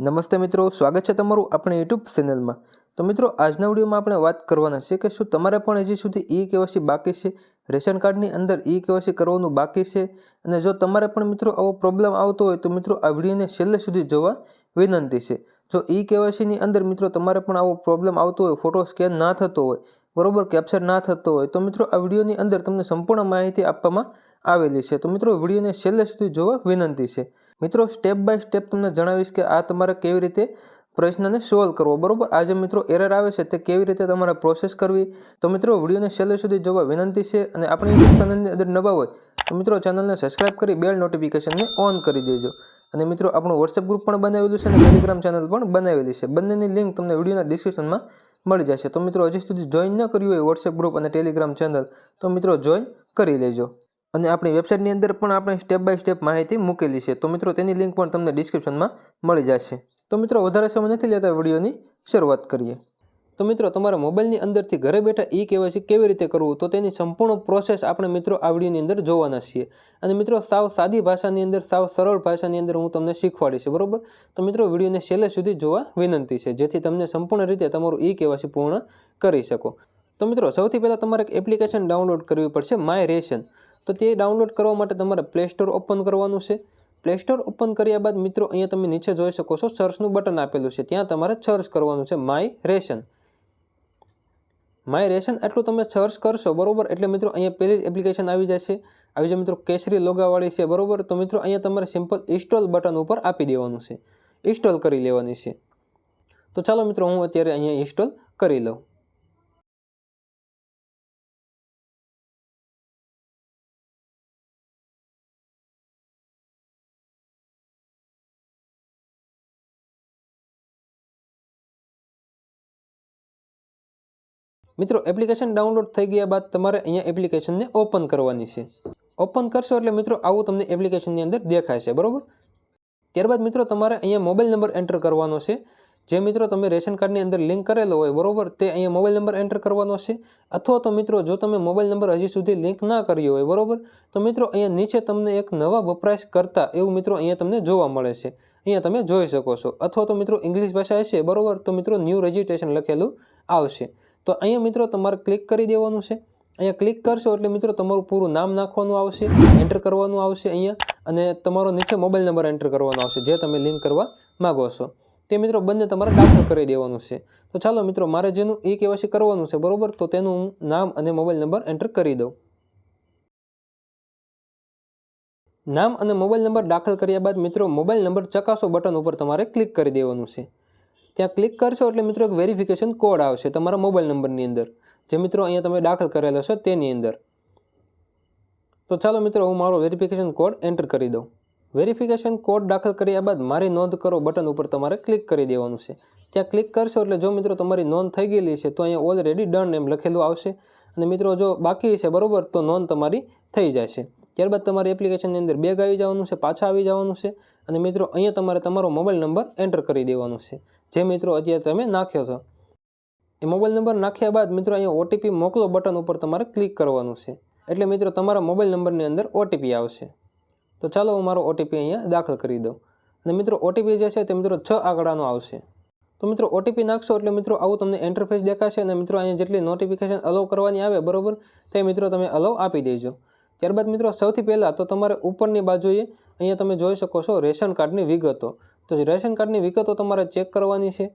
નમસ્તે મિત્રો, સ્વાગત છે તમારું આપણી યુટ્યુબ ચેનલમાં. તો મિત્રો, આજના વિડીયોમાં આપણે વાત કરવાના છે કે શું તમારે પણ હજી સુધી ઈ કેવાયસી બાકી છે? રેશન કાર્ડની અંદર ઈ કેવાયસી કરવાનું બાકી છે? અને જો તમારે પણ મિત્રો આવો પ્રોબ્લેમ આવતો હોય તો મિત્રો આ વિડીયોને છેલ્લે સુધી જોવા વિનંતી છે. જો ઈ કેવાયસીની અંદર મિત્રો તમારે પણ આવો પ્રોબ્લેમ આવતો હોય, ફોટો સ્કેન ના થતો હોય, બરોબર કેપ્ચર ના થતો હોય, તો મિત્રો આ વિડીયોની અંદર તમને સંપૂર્ણ માહિતી આપવામાં આવેલી છે. તો મિત્રો વિડીયોને છેલ્લે સુધી જોવા વિનંતી છે. મિત્રો સ્ટેપ બાય સ્ટેપ તમને જણાવીશ કે આ તમારે કેવી રીતે પ્રશ્નને સોલ્વ કરવો. બરોબર? આજે મિત્રો એરર આવે છે તે કેવી રીતે તમારે પ્રોસેસ કરવી? તો મિત્રો, વિડીયોને છેલ્લે સુધી જોવા વિનંતી છે અને આપણી ચેનલની અંદર નવા હોય, તો મિત્રો ચેનલને સબસ્ક્રાઇબ કરી બેલ નોટિફિકેશનને ઓન કરી દેજો. અને મિત્રો, આપણું વોટ્સએપ ગ્રુપ પણ બનાવેલું છે અને ટેલિગ્રામ ચેનલ પણ બનાવેલી છે. બંનેની લિંક તમને વિડીયોના ડિસ્ક્રિપ્શનમાં મળી જશે. તો મિત્રો, હજી સુધી જોઈન ન કર્યું હોય વોટ્સએપ ગ્રુપ અને ટેલિગ્રામ ચેનલ તો મિત્રો જોઈન કરી લેજો. અને આપણી વેબસાઇટની અંદર પણ આપણે સ્ટેપ બાય સ્ટેપ માહિતી મૂકેલી છે. તો મિત્રો, તેની લિંક પણ તમને ડિસ્ક્રિપ્શનમાં મળી જશે. તો મિત્રો, વધારે સમય નથી લેતા વિડીયોની શરૂઆત કરીએ. તો મિત્રો, તમારા મોબાઈલની અંદરથી ઘરે બેઠા ઈ કેવાયસી કેવી રીતે કરવું? તો તેની સંપૂર્ણ પ્રોસેસ આપણે મિત્રો આ વિડીયોની અંદર જોવાના છીએ. અને મિત્રો, સાવ સાદી ભાષાની અંદર, સાવ સરળ ભાષાની અંદર હું તમને શીખવાડીશ, બરોબર? તો મિત્રો, વિડીયોને છેલ્લે સુધી જોવા વિનંતી છે, જેથી તમને સંપૂર્ણ રીતે તમારું ઈ કેવાયસી પૂર્ણ કરી શકો. તો મિત્રો, સૌથી પહેલાં તમારે એક એપ્લિકેશન ડાઉનલોડ કરવી પડશે માય રેશન તો તે ડાઉનલોડ કરવા માટે તમારે પ્લે સ્ટોર ઓપન કરવાનું છે. પ્લે સ્ટોર ઓપન કર્યા બાદ મિત્રો અહીંયા તમે નીચે જોઈ શકો છો સર્ચનું બટન આપેલું છે. ત્યાં તમારે સર્ચ કરવાનું છે માય રેશન માય રેશન એટલું તમે સર્ચ કરશો, બરોબર? એટલે મિત્રો અહીંયા પહેલી એપ્લિકેશન આવી જશે આવી જાય મિત્રો કેસરી લોગાવાળી છે, બરોબર? તો મિત્રો અહીંયા તમારે સિમ્પલ ઇન્સ્ટોલ બટન ઉપર આપી દેવાનું છે. ઇન્સ્ટોલ કરી લેવાની છે. તો ચાલો મિત્રો હું અત્યારે અહીંયા ઇન્સ્ટોલ કરી લઉં. મિત્રો એપ્લિકેશન ડાઉનલોડ થઈ ગયા બાદ તમારે અહીંયા એપ્લિકેશનને ઓપન કરવાની છે. ઓપન કરશો એટલે મિત્રો, આવું તમને એપ્લિકેશનની અંદર દેખાય છે, બરોબર? ત્યારબાદ મિત્રો, તમારે અહીંયા મોબાઈલ નંબર એન્ટર કરવાનો છે. જે મિત્રો તમે રેશન કાર્ડની અંદર લિંક કરેલો હોય, બરોબર? તે અહીંયા મોબાઈલ નંબર એન્ટર કરવાનો છે. અથવા તો મિત્રો, જો તમે મોબાઈલ નંબર હજી સુધી લિંક ના કર્યો હોય, બરોબર? તો મિત્રો, અહીંયા નીચે તમને એક નવા વપરાશ કરતા એવું મિત્રો અહીંયા તમને જોવા મળે છે. અહીંયા તમે જોઈ શકો છો. અથવા તો મિત્રો, ઇંગ્લિશ ભાષા હશે, બરોબર? તો મિત્રો ન્યૂ રજિસ્ટ્રેશન લખેલું આવશે. તો અહીંયા મિત્રો તમારે ક્લિક કરી દેવાનું છે. અહીંયા ક્લિક કરશો એટલે મિત્રો તમારું પૂરું નામ નાખવાનું આવશે એન્ટર કરવાનું આવશે અહીંયા અને તમારો નીચે મોબાઈલ નંબર એન્ટર કરવાનો આવશે, જે તમે લિંક કરવા માગો છો. તે મિત્રો બંને તમારે દાખલ કરી દેવાનું છે. તો ચાલો મિત્રો, મારે જેનું એ કેવાયસી કરવાનું છે, બરોબર? તો તેનું હું નામ અને મોબાઈલ નંબર એન્ટર કરી દઉં. નામ અને મોબાઈલ નંબર દાખલ કર્યા બાદ મિત્રો મોબાઈલ નંબર ચકાસો બટન ઉપર તમારે ક્લિક કરી દેવાનું છે. ત્યાં ક્લિક કરશો એટલે મિત્રો એક વેરિફિકેશન કોડ આવશે તમારા મોબાઈલ નંબરની અંદર. જે મિત્રો અહીંયા તમે દાખલ કરેલો છો તેની અંદર. તો ચાલો મિત્રો હું મારો વેરિફિકેશન કોડ એન્ટર કરી દઉં. વેરિફિકેશન કોડ દાખલ કર્યા બાદ મારી નોંધ કરો બટન ઉપર તમારે ક્લિક કરી દેવાનું છે. ત્યાં ક્લિક કરશો એટલે જો મિત્રો તમારી નોંધ થઈ ગયેલી છે તો અહીંયા ઓલરેડી ડન એમ લખેલું આવશે. અને મિત્રો જો બાકી છે બરોબર તો નોંધ તમારી થઈ જશે. ત્યારબાદ તમારી એપ્લિકેશનની અંદર બેગ આવી જવાનું છે, પાછા આવી જવાનું છે. અને મિત્રો અહીંયા તમારે તમારો મોબાઈલ નંબર એન્ટર કરી દેવાનો છે. જે મિત્રો અત્યારે તમે નાખ્યો હતો એ મોબાઈલ નંબર નાખ્યા બાદ મિત્રો અહીંયા ઓટીપી મોકલો બટન ઉપર તમારે ક્લિક કરવાનું છે. એટલે મિત્રો તમારા મોબાઈલ નંબરની અંદર ઓટીપી આવશે. તો ચાલો હું મારો ઓટીપી અહીંયા દાખલ કરી દઉં. અને મિત્રો ઓટીપી જે છે તે મિત્રો છ આંકડાનો આવશે. તો મિત્રો ઓટીપી નાખશો એટલે મિત્રો આવું તમને એન્ટરફેસ દેખાશે અને મિત્રો અહીંયા જેટલી નોટિફિકેશન અલાઉ કરવાની આવે બરાબર, તે મિત્રો તમે અલાઉ આપી દેજો. ત્યારબાદ મિત્રો સૌથી પહેલાં તો તમારે ઉપરની બાજુએ અહીંયા તમે જોઈ શકો છો રેશન કાર્ડની વિગતો. તો રેશન કાર્ડની વિગતો તમારે ચેક કરવાની છે.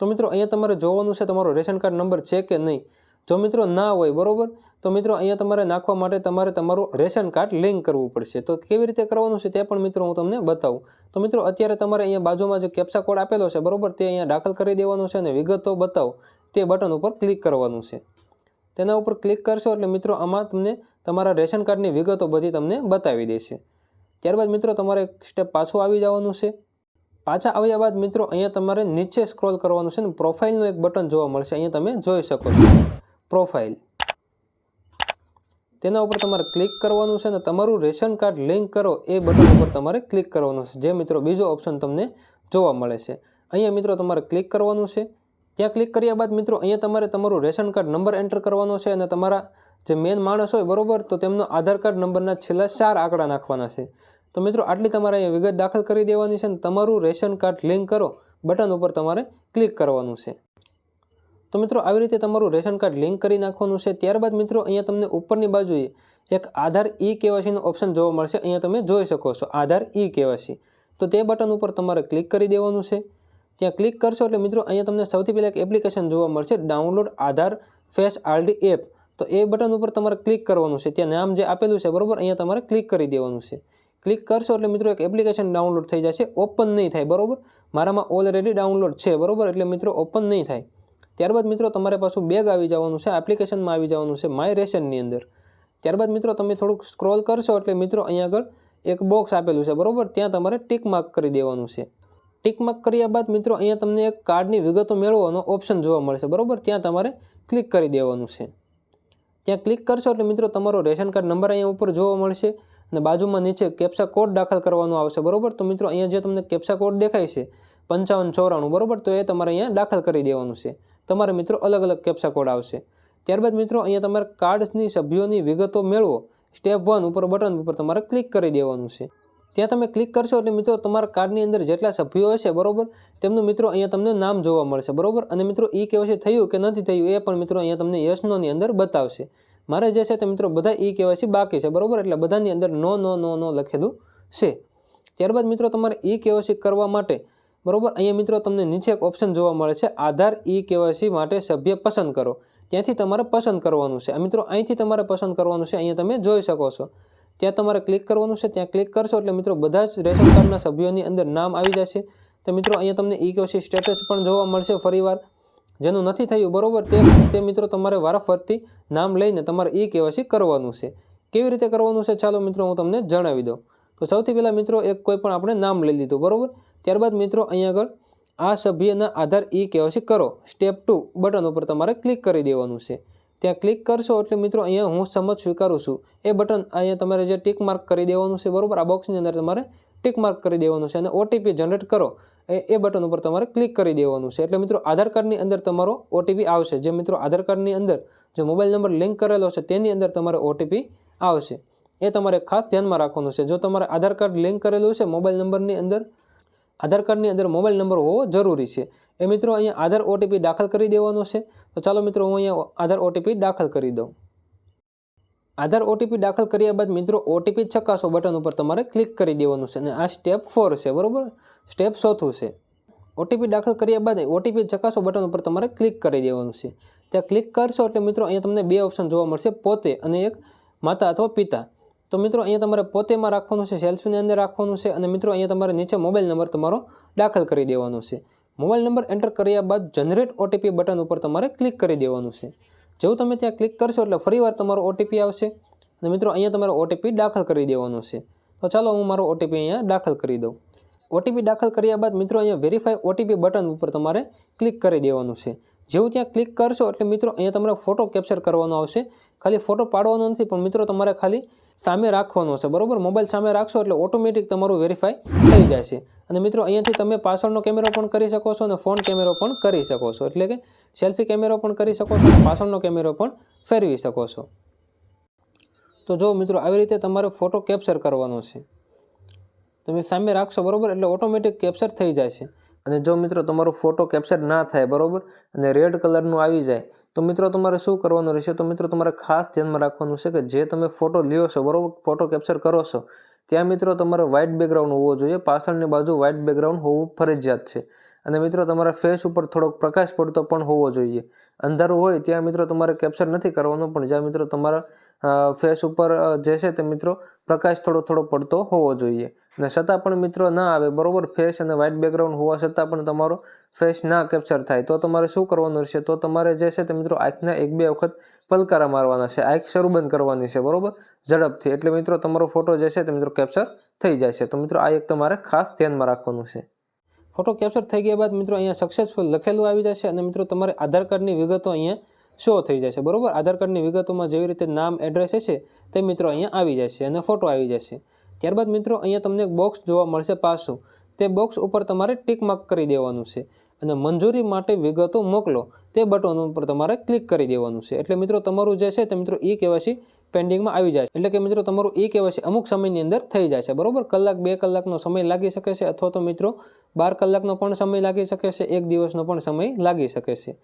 તો મિત્રો, અહીંયા તમારે જોવાનું છે તમારો રેશન કાર્ડ નંબર છે કે નહીં. જો મિત્રો ના હોય, બરાબર? તો મિત્રો, અહીંયા તમારે નાખવા માટે તમારે તમારું રેશન કાર્ડ લિંક કરવું પડશે. તો કેવી રીતે કરવાનું છે તે પણ મિત્રો હું તમને બતાવું. તો મિત્રો, અત્યારે તમારે અહીંયા બાજુમાં જે કેપ્સા કોડ આપેલો છે, બરાબર? તે અહીંયા દાખલ કરી દેવાનો છે અને વિગતો બતાવો. તે બટન ઉપર ક્લિક કરવાનું છે. તેના ઉપર ક્લિક કરશો એટલે મિત્રો, આમાં તમને તમારા રેશન કાર્ડની વિગતો બધી તમને બતાવી દેશે. ત્યારબાદ મિત્રો, તમારે એક સ્ટેપ પાછું આવી જવાનું છે. પાછા આવ્યા બાદ મિત્રો, અહીંયા તમારે નીચે સ્ક્રોલ કરવાનું છે ને પ્રોફાઇલનું એક બટન જોવા મળશે. અહીંયા તમે જોઈ શકો છો. પ્રોફાઇલ તેના ઉપર તમારે ક્લિક કરવાનું છે અને તમારું રેશન કાર્ડ લિંક કરો, એ બટન ઉપર તમારે ક્લિક કરવાનું છે. જે મિત્રો બીજો ઓપ્શન તમને જોવા મળે છે. અહીંયા મિત્રો તમારે ક્લિક કરવાનું છે. ત્યાં ક્લિક કર્યા બાદ મિત્રો, અહીંયા તમારે તમારું રેશન કાર્ડ નંબર એન્ટર કરવાનો છે અને તમારા જે મેન માણસ હોય બરાબર, તો તેમનો આધાર કાર્ડ નંબરના છેલ્લા ચાર આંકડા નાખવાના છે. તો મિત્રો, આટલી તમારે અહીંયા વિગત દાખલ કરી દેવાની છે અને તમારું રેશન કાર્ડ લિંક કરો, બટન ઉપર તમારે ક્લિક કરવાનું છે. તો મિત્રો, આવી રીતે તમારું રેશન કાર્ડ લિંક કરી નાખવાનું છે. ત્યારબાદ મિત્રો, અહીંયા તમને ઉપરની બાજુએ એક આધાર ઈ કેવાયસીનો ઓપ્શન જોવા મળશે. અહીંયા તમે જોઈ શકો છો, આધાર ઈ કેવાયસી. તો તે બટન ઉપર તમારે ક્લિક કરી દેવાનું છે. ત્યાં ક્લિક કરશો એટલે મિત્રો, અહીંયા તમને સૌથી પહેલાં એક એપ્લિકેશન જોવા મળશે, download Aadhaar face RD app. તો એ બટન ઉપર તમારે ક્લિક કરવાનું છે. ત્યાં નામ જે આપેલું છે, બરાબર? અહીંયા તમારે ક્લિક કરી દેવાનું છે. ક્લિક કરશો એટલે મિત્રો એક એપ્લિકેશન ડાઉનલોડ થઈ જશે, ઓપન નહીં થાય, બરાબર? મારામાં ઓલરેડી ડાઉનલોડ છે, બરોબર? એટલે મિત્રો ઓપન નહીં થાય. ત્યારબાદ મિત્રો તમારે પાછું બેગ આવી જવાનું છે, એપ્લિકેશનમાં આવી જવાનું છે માય રેશનની અંદર. ત્યારબાદ મિત્રો તમે થોડુંક સ્ક્રોલ કરશો એટલે મિત્રો અહીંયા આગળ એક બોક્સ આપેલું છે, બરોબર? ત્યાં તમારે ટીક માર્ક કરી દેવાનું છે. ટીક માર્ક કર્યા બાદ મિત્રો અહીંયા તમને એક કાર્ડની વિગતો મેળવવાનો ઓપ્શન જોવા મળશે, બરોબર? ત્યાં તમારે ક્લિક કરી દેવાનું છે. ત્યાં ક્લિક કરશો એટલે મિત્રો તમારો રેશન કાર્ડ નંબર અહીંયા ઉપર જોવા મળશે. અને બાજુમાં નીચે કેપ્સા કોડ દાખલ કરવાનો આવશે, બરાબર? તો મિત્રો, અહીંયા જે તમને કેપ્સા કોડ દેખાય છે, પંચાવન ચોરાણું, બરોબર? તો એ તમારે અહીંયા દાખલ કરી દેવાનું છે. તમારે મિત્રો અલગ અલગ કેપ્સા કોડ આવશે. ત્યારબાદ મિત્રો, અહીંયા તમારે કાર્ડ્સની, સભ્યોની વિગતો મેળવો. સ્ટેપ વન ઉપર, બટન ઉપર તમારે ક્લિક કરી દેવાનું છે. ત્યાં તમે ક્લિક કરશો એટલે મિત્રો, તમારા કાર્ડની અંદર જેટલા સભ્યો હશે, બરાબર? તેમનું મિત્રો અહીંયા તમને નામ જોવા મળશે, બરોબર? અને મિત્રો એ કેવાયસી થયું કે નથી થયું એ પણ મિત્રો અહીંયા તમને યશનોની અંદર બતાવશે. મારે જે છે તે મિત્રો બધા ઈ કેવાયસી બાકી છે, બરોબર? એટલે બધાની અંદર નો નો નો નો લખેલું છે. ત્યારબાદ મિત્રો તમારે ઈ કેવાયસી કરવા માટે, બરોબર? અહીંયા મિત્રો તમને નીચે એક ઓપ્શન જોવા મળે છે, આધાર ઈ કેવાયસી માટે સભ્ય પસંદ કરો. ત્યાંથી તમારે પસંદ કરવાનું છે. આ મિત્રો અહીંથી તમારે પસંદ કરવાનું છે, અહીંયા તમે જોઈ શકો છો. ત્યાં તમારે ક્લિક કરવાનું છે, ત્યાં ક્લિક કરશો એટલે મિત્રો બધા જ રેશન કાર્ડના સભ્યોની અંદર નામ આવી જશે. તો મિત્રો અહીંયા તમને ઈ કેવાયસી સ્ટેટસ પણ જોવા મળશે ફરીવાર. જેનું નથી થયું, બરાબર? તે તે મિત્રો તમારે વારાફરતી નામ લઈને તમારે ઈ કેવાયસી કરવાનું છે. કેવી રીતે કરવાનું છે? ચાલો મિત્રો, હું તમને જણાવી દઉં. તો સૌથી પહેલાં મિત્રો, એક કોઈ પણ આપણે નામ લઈ લીધું, બરોબર? ત્યારબાદ મિત્રો અહીંયા આગળ આ સભ્યના આધાર ઈ કેવાયસી કરો. સ્ટેપ ટુ બટન ઉપર તમારે ક્લિક કરી દેવાનું છે. ત્યાં ક્લિક કરશો એટલે મિત્રો, અહીંયા હું સમજ સ્વીકારું છું. એ બટન અહીંયા તમારે જે ટીક માર્ક કરી દેવાનું છે, બરોબર? આ બોક્સની અંદર તમારે ટીક માર્ક કરી દેવાનું છે અને ઓટીપી જનરેટ કરો. એ બટન ઉપર તમારે ક્લિક કરી દેવાનું છે. એટલે મિત્રો, આધાર કાર્ડની અંદર તમારો ઓટીપી આવશે. જે મિત્રો, આધાર કાર્ડની અંદર જે મોબાઈલ નંબર લિંક કરેલો છે, તેની અંદર તમારે ઓટીપી આવશે. એ તમારે ખાસ ધ્યાનમાં રાખવાનું છે. જો તમારે આધાર કાર્ડ લિંક કરેલું છે, મોબાઈલ નંબરની અંદર, આધાર કાર્ડની અંદર મોબાઈલ નંબર હોવો જરૂરી છે. એ મિત્રો, અહીંયા આધાર ઓટીપી દાખલ કરી દેવાનો છે. તો ચાલો મિત્રો, હું અહીંયા આધાર ઓટીપી દાખલ કરી દઉં. આધાર ઓટીપી દાખલ કર્યા બાદ મિત્રો ઓટીપી ચકાસો બટન ઉપર તમારે ક્લિક કરી દેવાનું છે. અને આ સ્ટેપ ફોર છે, બરોબર? સ્ટેપ ચોથું છે. ઓટીપી દાખલ કર્યા બાદ ઓટીપી ચકાસો બટન ઉપર તમારે ક્લિક કરી દેવાનું છે. ત્યાં ક્લિક કરશો એટલે મિત્રો અહીંયા તમને બે ઓપ્શન જોવા મળશે, પોતે અને એક માતા અથવા પિતા. તો મિત્રો અહીંયા તમારે પોતેમાં રાખવાનું છે સેલ્ફની અંદર રાખવાનું છે અને મિત્રો અહીંયા તમારે નીચે મોબાઈલ નંબર તમારો દાખલ કરી દેવાનો છે. મોબાઈલ નંબર એન્ટર કર્યા બાદ જનરેટ ઓટીપી બટન ઉપર તમારે ક્લિક કરી દેવાનું છે. જેવું તમે ત્યાં ક્લિક કરશો એટલે ફરીવાર તમારો ઓટીપી આવશે અને મિત્રો અહીંયા તમારે ઓટીપી દાખલ કરી દેવાનો છે. તો ચાલો હું મારો ઓટીપી અહીંયા દાખલ કરી દઉં. ઓટીપી દાખલ કર્યા બાદ મિત્રો અહીંયા વેરીફાઈ ઓટીપી બટન ઉપર તમારે ક્લિક કરી દેવાનું છે. જેવું ત્યાં ક્લિક કરશો એટલે મિત્રો અહીંયા તમારે ફોટો કેપ્ચર કરવાનો આવશે. ખાલી ફોટો પાડવાનો નથી, પણ મિત્રો તમારે ખાલી સામે રાખવાનો છે. બરોબર? મોબાઈલ સામે રાખશો એટલે ઓટોમેટિક તમારું વેરીફાઈ થઈ જશે. અને મિત્રો અહીંયાથી તમે પાછળનો કેમેરો પણ કરી શકો છો અને ફોન કેમેરો પણ કરી શકો છો. એટલે કે સેલ્ફી કેમેરો પણ કરી શકો છો અને પાછળનો કેમેરો પણ ફેરવી શકો છો. તો જો મિત્રો આવી રીતે તમારે ફોટો કેપ્ચર કરવાનો છે. તમે સામે રાખશો, બરોબર? એટલે ઓટોમેટિક કેપ્ચર થઈ જાય છે. અને જો મિત્રો તમારો ફોટો કેપ્ચર ના થાય, બરાબર? અને રેડ કલરનું આવી જાય, તો મિત્રો તમારે શું કરવાનું રહેશે? તો મિત્રો તમારે ખાસ ધ્યાનમાં રાખવાનું છે કે જે તમે ફોટો લ્યો છો, બરાબર? ફોટો કેપ્ચર કરો છો, ત્યાં મિત્રો તમારે વ્હાઇટ બેકગ્રાઉન્ડ હોવો જોઈએ. પાછળની બાજુ વ્હાઇટ બેકગ્રાઉન્ડ હોવું ફરજિયાત છે. અને મિત્રો તમારા ફેસ ઉપર થોડોક પ્રકાશ પડતો પણ હોવો જોઈએ. અંધારું હોય ત્યાં મિત્રો તમારે કેપ્ચર નથી કરવાનું, પણ જ્યાં મિત્રો તમારા ફેસ ઉપર જે છે તે મિત્રો પ્રકાશ થોડો થોડો પડતો હોવો જોઈએ. અને છતાં પણ મિત્રો ના આવે, બરોબર? ફેસ અને વ્હાઇટ બેકગ્રાઉન્ડ હોવા છતાં પણ તમારો ફેસ ના કેપ્ચર થાય. તો તમારે શું કરવાનું રહેશે? તો તમારે જે છે તે મિત્રો આંખના એક બે વખત પલકારા મારવાના છે. આંખ શરૂ બંધ કરવાની છે, બરોબર? ઝડપથી. એટલે મિત્રો તમારો ફોટો જે છે તે મિત્રો કેપ્ચર થઈ જાય છે. તો મિત્રો આ એક તમારે ખાસ ધ્યાનમાં રાખવાનું છે. ફોટો કેપ્ચર થઈ ગયા બાદ મિત્રો અહીંયા સક્સેસફુલ લખેલું આવી જશે અને મિત્રો તમારે આધાર કાર્ડની વિગતો અહીંયા શો થઈ જશે બરોબર? આધાર કાર્ડની વિગતોમાં જેવી રીતે નામ એડ્રેસ હશે તે મિત્રો અહીંયા આવી જશે અને ફોટો આવી જશે ત્યારબાદ મિત્રો, અહીંયા તમને બોક્સ જોવા મળશે પાછું. તે બોક્સ ઉપર તમારે ટીક માર્ક કરી દેવાનું છે અને મંજૂરી માટે વિગતો મોકલો. તે બટન ઉપર તમારે ક્લિક કરી દેવાનું છે. એટલે મિત્રો, તમારું જે છે તે મિત્રો ઈ કેવાયસી પેન્ડિંગમાં આવી જાય એટલે કે મિત્રો, તમારું ઈ કેવાયસી અમુક સમયની અંદર થઈ જાય છે. બરોબર? કલાક, બે કલાકનો સમય લાગી શકે છે અથવા તો મિત્રો, બાર કલાકનો પણ સમય લાગી શકે છે. એક દિવસનો પણ સમય લાગી શકે છે.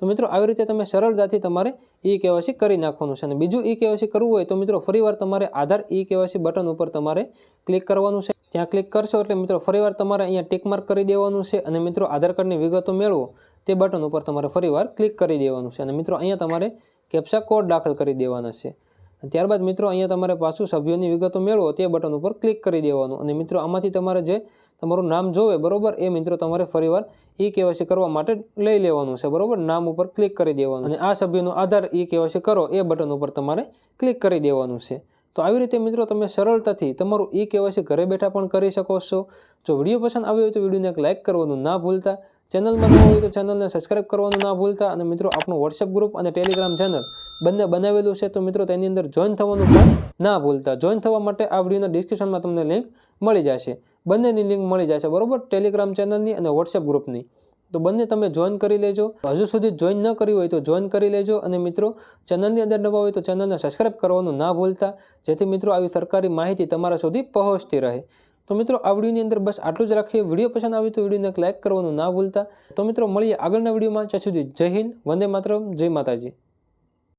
તો મિત્રો, આવી રીતે તમે સરળતાથી તમારે ઈ કેવાયસી કરી નાખવાનું છે. અને બીજું ઈ કેવાયસી કરવું હોય તો મિત્રો, ફરીવાર તમારે આધાર ઈ કેવાયસી બટન ઉપર તમારે ક્લિક કરવાનું છે. ત્યાં ક્લિક કરશો એટલે મિત્રો, ફરીવાર તમારે અહીંયા ટિકમાર્ક કરી દેવાનું છે અને મિત્રો, આધાર કાર્ડની વિગતો મેળવો. તે બટન ઉપર તમારે ફરીવાર ક્લિક કરી દેવાનું છે. અને મિત્રો, અહીંયા તમારે કેપ્સા કોડ દાખલ કરી દેવાના છે. ત્યારબાદ મિત્રો, અહીંયા તમારે પાછું સભ્યોની વિગતો મેળવો. તે બટન ઉપર ક્લિક કરી દેવાનું. અને મિત્રો, આમાંથી તમારે જે તમારું નામ જોવે, બરાબર? એ મિત્રો તમારે ફરીવાર ઈ કેવાયસી કરવા માટે લઈ લેવાનું છે, બરાબર? નામ ઉપર ક્લિક કરી દેવાનું. અને આ સભ્યનો આધાર ઈ કેવાયસી કરો, એ બટન ઉપર તમારે ક્લિક કરી દેવાનું છે. તો આવી રીતે મિત્રો તમે સરળતાથી તમારું ઈ કેવાયસી ઘરે બેઠા પણ કરી શકો છો. જો વીડિયો પસંદ આવ્યો હોય તો વિડીયોને એક લાઇક કરવાનું ના ભૂલતા. ચેનલમાં ન હોય તો ચેનલને સબસ્ક્રાઇબ કરવાનું ના ભૂલતા. અને મિત્રો, આપણું વોટ્સએપ ગ્રુપ અને ટેલિગ્રામ ચેનલ બંને બનાવેલું છે, તો મિત્રો તેની અંદર જોઈન થવાનું ના ભૂલતા. જોઈન થવા માટે આ વિડીયોના ડિસ્ક્રિપ્શનમાં તમને લિંક મળી જશે. બંનેની લિંક મળી જશે બરોબર? ટેલિગ્રામ ચેનલની અને વોટ્સએપ ગ્રુપની તો બંને તમે જોઈન કરી લેજો. હજુ સુધી જોઈન ન કરી હોય તો જોઈન કરી લેજો. અને મિત્રો ચેનલની અંદર નવા હોય તો ચેનલને સબસ્ક્રાઇબ કરવાનું ના ભૂલતા. જેથી મિત્રો, આવી સરકારી માહિતી તમારા સુધી પહોંચતી રહે. તો મિત્રો, આ વિડીયોની અંદર બસ આટલું જ રાખીએ. વીડિયો પસંદ આવે તો વિડીયોને લાઇક કરવાનું ના ભૂલતા. તો મિત્રો, મળીએ આગળના વિડીયોમાં. ત્યાં સુધી જય હિન્દ, વંદે માતરમ, જય માતાજી.